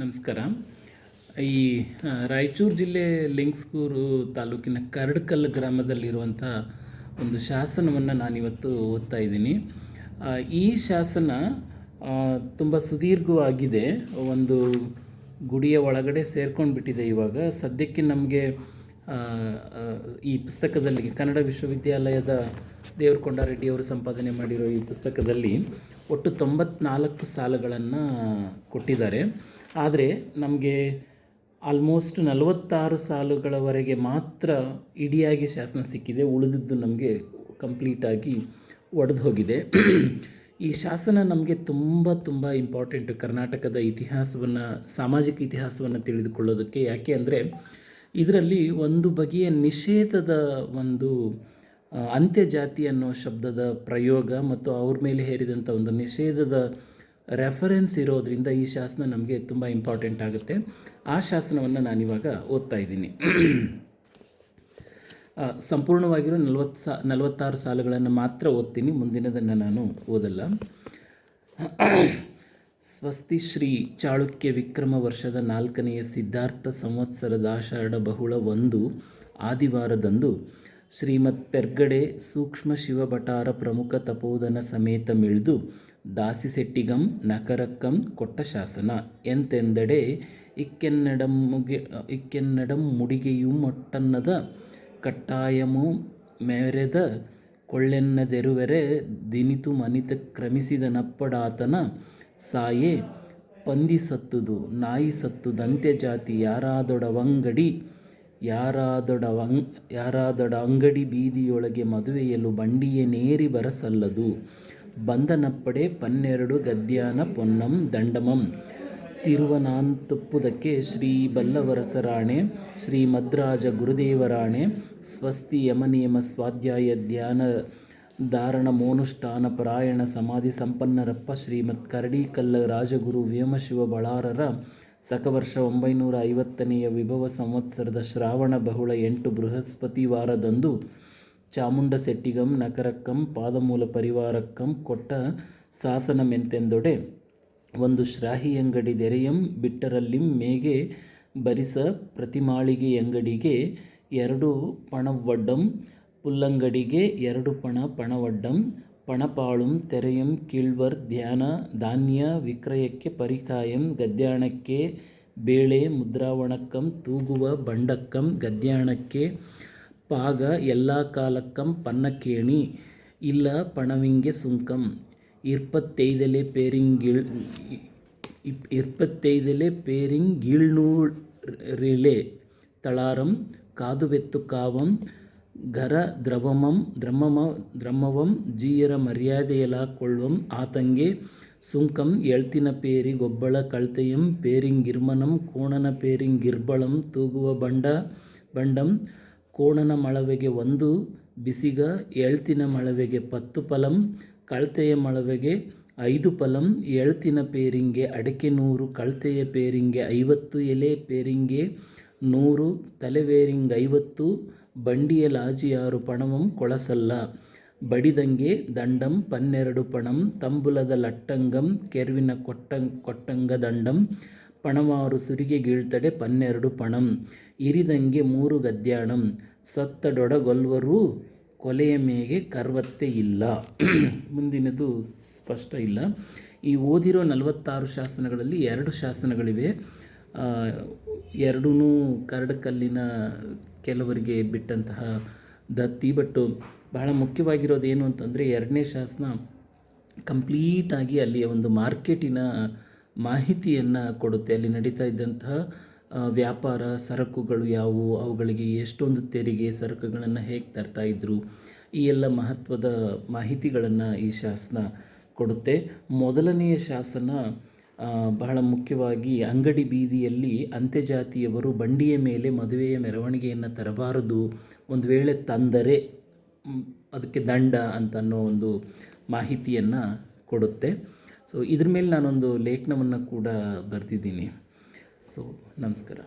ನಮಸ್ಕಾರ. ಈ ರಾಯಚೂರು ಜಿಲ್ಲೆ ಲಿಂಗ್ಸ್ಕೂರು ತಾಲೂಕಿನ ಕರಡ್ಕಲ್ ಗ್ರಾಮದಲ್ಲಿರುವಂಥ ಒಂದು ಶಾಸನವನ್ನು ನಾನಿವತ್ತು ಓದ್ತಾ ಇದ್ದೀನಿ. ಈ ಶಾಸನ ತುಂಬ ಸುದೀರ್ಘವಾಗಿದೆ. ಒಂದು ಗುಡಿಯ ಒಳಗಡೆ ಸೇರ್ಕೊಂಡು ಬಿಟ್ಟಿದೆ ಇವಾಗ. ಸದ್ಯಕ್ಕೆ ನಮಗೆ ಈ ಪುಸ್ತಕದಲ್ಲಿ, ಕನ್ನಡ ವಿಶ್ವವಿದ್ಯಾಲಯದ ದೇವರಕೊಂಡ ರೆಡ್ಡಿಯವರು ಸಂಪಾದನೆ ಮಾಡಿರೋ ಈ ಪುಸ್ತಕದಲ್ಲಿ ಒಟ್ಟು ತೊಂಬತ್ನಾಲ್ಕು ಸಾಲುಗಳನ್ನು ಕೊಟ್ಟಿದ್ದಾರೆ. ಆದರೆ ನಮಗೆ ಆಲ್ಮೋಸ್ಟ್ ನಲವತ್ತಾರು ಸಾಲುಗಳವರೆಗೆ ಮಾತ್ರ ಇಡಿಯಾಗಿ ಶಾಸನ ಸಿಕ್ಕಿದೆ. ಉಳಿದಿದ್ದು ನಮಗೆ ಕಂಪ್ಲೀಟಾಗಿ ಒಡೆದು ಹೋಗಿದೆ. ಈ ಶಾಸನ ನಮಗೆ ತುಂಬ ತುಂಬ ಇಂಪಾರ್ಟೆಂಟು ಕರ್ನಾಟಕದ ಇತಿಹಾಸವನ್ನು, ಸಾಮಾಜಿಕ ಇತಿಹಾಸವನ್ನು ತಿಳಿದುಕೊಳ್ಳೋದಕ್ಕೆ. ಯಾಕೆ ಅಂದರೆ, ಇದರಲ್ಲಿ ಒಂದು ಬಗೆಯ ನಿಷೇಧದ ಒಂದು ಅಂತ್ಯಜಾತಿ ಅನ್ನೋ ಶಬ್ದದ ಪ್ರಯೋಗ ಮತ್ತು ಅವ್ರ ಮೇಲೆ ಹೇರಿದಂಥ ಒಂದು ನಿಷೇಧದ ರೆಫರೆನ್ಸ್ ಇರೋದ್ರಿಂದ ಈ ಶಾಸನ ನಮಗೆ ತುಂಬ ಇಂಪಾರ್ಟೆಂಟ್ ಆಗುತ್ತೆ. ಆ ಶಾಸನವನ್ನು ನಾನಿವಾಗ ಓದ್ತಾ ಇದ್ದೀನಿ. ಸಂಪೂರ್ಣವಾಗಿರೋ ನಲವತ್ತು ಸಾ, ನಲವತ್ತಾರು ಸಾಲುಗಳನ್ನು ಮಾತ್ರ ಓದ್ತೀನಿ, ಮುಂದಿನದನ್ನು ನಾನು ಓದಲ್ಲ. ಸ್ವಸ್ತಿ ಶ್ರೀ ಚಾಳುಕ್ಯ ವಿಕ್ರಮ ವರ್ಷದ ನಾಲ್ಕನೆಯ ಸಿದ್ಧಾರ್ಥ ಸಂವತ್ಸರದ ಆಷಾಢ ಬಹುಳ ಒಂದು ಆದಿವಾರದಂದು ಶ್ರೀಮತ್ ಪೆರ್ಗಡೆ ಸೂಕ್ಷ್ಮ ಶಿವಭಟಾರ ಪ್ರಮುಖ ತಪೋಧನ ಸಮೇತ ಮಿಳ್ದು ದಾಸಿಸೆಟ್ಟಿಗಂ ನಕರಕ್ಕಂ ಕೊಟ್ಟ ಶಾಸನ ಎಂತೆಂದೆಡೆ ಇಕ್ಕೆನ್ನಡಂ ಮುಗಿ ಇಕ್ಕೆನ್ನಡಂ ಮುಡಿಗೆಯು ಮೊಟ್ಟನ್ನದ ಕಟ್ಟಾಯಮು ಮೆರೆದ ಕೊಳ್ಳೆನ್ನದೆರುವೆರೆ ದಿನಿತು ಮನಿತ ಕ್ರಮಿಸಿದ ನಪ್ಪಡಾತನ ಸಾಯೆ ಪಂದಿ ಸತ್ತುದು ನಾಯಿ ಸತ್ತುದಂತೆ ಜಾತಿ ಯಾರಾದೊಡವಂಗಡಿ ಯಾರಾದೊಡವಂ ಯಾರಾದೊಡ ಅಂಗಡಿ ಬೀದಿಯೊಳಗೆ ಮದುವೆಯಲು ಬಂಡಿಯೇ ನೇರಿ ಬರಸಲ್ಲದು. ಬಂದನಪ್ಪಡೆ ಪನ್ನೆರಡು ಗದ್ಯಾನ ಪೊನ್ನಂ ದಂಡಮಂ. ತಿರುವನಾಂತುಪ್ಪುದಕ್ಕೆ ಶ್ರೀ ಬಲ್ಲವರಸರಾಣೆ, ಶ್ರೀ ಮದ್ರಾಜ ಗುರುದೇವರಾಣೆ, ಸ್ವಸ್ತಿ ಯಮನಿಯಮ ಸ್ವಾಧ್ಯಾಯ ಧ್ಯಾನ ಧಾರಣ ಮೋನುಷ್ಠಾನ ಪರಾಯಣ ಸಮಾಧಿ ಸಂಪನ್ನರಪ್ಪ ಶ್ರೀಮತ್ ಕರಡಿಕಲ್ಲ ರಾಜಗುರು ವ್ಯೋಮಶಿವ ಬಳಾರರ ಸಕವರ್ಷ ಒಂಬೈನೂರ ಐವತ್ತನೆಯ ವಿಭವ ಸಂವತ್ಸರದ ಶ್ರಾವಣ ಬಹುಳ ಎಂಟು ಬೃಹಸ್ಪತಿ ವಾರದಂದು ಚಾಮುಂಡ ಸೆಟ್ಟಿಗಂ ನಕರಕ್ಕಂ, ಪಾದಮೂಲ ಪರಿವಾರಕ್ಕಂ ಕೊಟ್ಟ ಶಾಸನಮೆಂತೆಂದೊಡೆ ಒಂದು ಶ್ರಾಹಿಯಂಗಡಿ ದೆರೆಯಂ, ಬಿಟ್ಟರಲ್ಲಿಂ ಮೇಗೆ ಬರಿಸ ಪ್ರತಿಮಾಳಿಗೆಯಂಗಡಿಗೆ ಎರಡು ಪಣವಡ್ಡಂ ಪುಲ್ಲಂಗಡಿಗೆ ಎರಡು ಪಣ ಪಣವಡ್ಡಂ ಪಣಪಾಳುಂ ತೆರೆಯಂ ಕೀಳ್ವರ್ ಧ್ಯಾನ ಧಾನ್ಯ ವಿಕ್ರಯಕ್ಕೆ ಪರಿಕಾಯಂ ಗದ್ಯಾಣಕ್ಕೆ ಬೇಳೆ ಮುದ್ರಾವಣಕ್ಕಂ ತೂಗುವ ಬಂಡಕ್ಕಂ ಗದ್ಯಾಣಕ್ಕೆ ಪಾಗ ಎಲ್ಲ ಕಾಲಕ್ಕಂ ಪನ್ನಕೇಣಿ ಇಲ್ಲ ಪಣವಿಂಗೆ ಸುಂಕಂ ಇಪ್ಪತ್ತೈದಲೆ ಪೇರಿಂಗಿಳ್ ಇಪ್ ಇಪ್ಪತ್ತೈದಲೆ ಪೇರಿಂಗೀಳ್ನೂರಿಲೆ ತಳಾರಂ ಕಾದುವೆತ್ತು ಘರ ದ್ರವಮಂ ದ್ರಮಮ ದ್ರಮವಂ ಜೀಯರ ಮರ್ಯಾದೆಯಲ ಕೊಳ್ವಂ ಆತಂಗೆ ಸುಂಕಂ ಎಳ್ತಿನ ಪೇರಿ ಗೊಬ್ಬಳ ಕಳ್ತೆಯಂ ಪೇರಿಂಗಿರ್ಮನಂ ಕೋಣನ ಪೇರಿಂಗಿರ್ಬಳಂ ತೂಗುವ ಬಂಡ ಬಂಡಂ ಕೋಣನ ಮಳವೆಗೆ ಒಂದು ಬಿಸಿಗ ಎಳ್ತಿನ ಮಳವೆಗೆ ಪತ್ತು ಫಲಂ ಕಳ್ತೆಯ ಮಳವೆಗೆ ಐದು ಫಲಂ ಎಳ್ತಿನ ಪೇರಿಂಗೆ ಅಡಕೆ ನೂರು ಕಳ್ತೆಯ ಪೇರಿಂಗೆ ಐವತ್ತು ಎಲೆ ಪೇರಿಂಗೆ ನೂರು ತಲೆವೇರಿಂಗ್ ಐವತ್ತು ಬಂಡಿಯ ಲಾಜಿಯಾರು ಪಣವಂ ಕೊಳಸಲ್ಲ. ಬಡಿದಂಗೆ ದಂಡಂ ಪನ್ನೆರಡು ಪಣಂ, ತಂಬುಲದ ಲಟ್ಟಂಗಂ, ಕೆರ್ವಿನ ಕೊಟ್ಟಂ ಕೊಟ್ಟಂಗ ದಂಡಂ, ಪಣವಾರು ಸುರಿಗೆ ಗೀಳ್ತಡೆ ಪನ್ನೆರಡು ಪಣಂ, ಇರಿದಂಗೆ ಮೂರು ಗದ್ಯಾಣಂ, ಸತ್ತಡೊಡಗೊಲ್ವರೂ ಕೊಲೆಯ ಮೇಗೆ ಕರ್ವತ್ತೆ ಇಲ್ಲ. ಮುಂದಿನದು ಸ್ಪಷ್ಟ ಇಲ್ಲ. ಈ ಓದಿರೋ ನಲವತ್ತಾರು ಶಾಸನಗಳಲ್ಲಿ ಎರಡು ಶಾಸನಗಳಿವೆ. ಎರಡೂ ಕರಡಕಲ್ಲಿನ ಕೆಲವರಿಗೆ ಬಿಟ್ಟಂತಹ ದತ್ತಿ. ಬಟ್ಟು ಬಹಳ ಮುಖ್ಯವಾಗಿರೋದು ಏನು ಅಂತಂದರೆ ಎರಡನೇ ಶಾಸನ ಕಂಪ್ಲೀಟಾಗಿ ಅಲ್ಲಿಯ ಒಂದು ಮಾರ್ಕೆಟಿನ ಮಾಹಿತಿಯನ್ನು ಕೊಡುತ್ತೆ. ಅಲ್ಲಿ ನಡೀತಾ ಇದ್ದಂತಹ ವ್ಯಾಪಾರ ಸರಕುಗಳು ಯಾವುವು, ಅವುಗಳಿಗೆ ಎಷ್ಟೊಂದು ತೆರಿಗೆ ಸರಕುಗಳನ್ನು ಹೇಗೆ ತರ್ತಾ ಇದ್ದರು ಈ ಎಲ್ಲ ಮಹತ್ವದ ಮಾಹಿತಿಗಳನ್ನು ಈ ಶಾಸನ ಕೊಡುತ್ತೆ. ಮೊದಲನೆಯ ಶಾಸನ ಬಹಳ ಮುಖ್ಯವಾಗಿ ಅಂಗಡಿ ಬೀದಿಯಲ್ಲಿ ಅಂತ್ಯಜಾತಿಯವರು ಬಂಡಿಯ ಮೇಲೆ ಮದುವೆಯ ಮೆರವಣಿಗೆಯನ್ನು ತರಬಾರದು. ಒಂದು ವೇಳೆ ತಂದರೆ ಅದಕ್ಕೆ ದಂಡ ಅಂತ ಅನ್ನೋ ಒಂದು ಮಾಹಿತಿಯನ್ನು ಕೊಡುತ್ತೆ. ಸೊ ಇದ್ರ ಮೇಲೆ ನಾನೊಂದು ಲೇಖನವನ್ನು ಕೂಡ ಬರೆದಿದ್ದೀನಿ. ಸೊ ನಮಸ್ಕಾರ.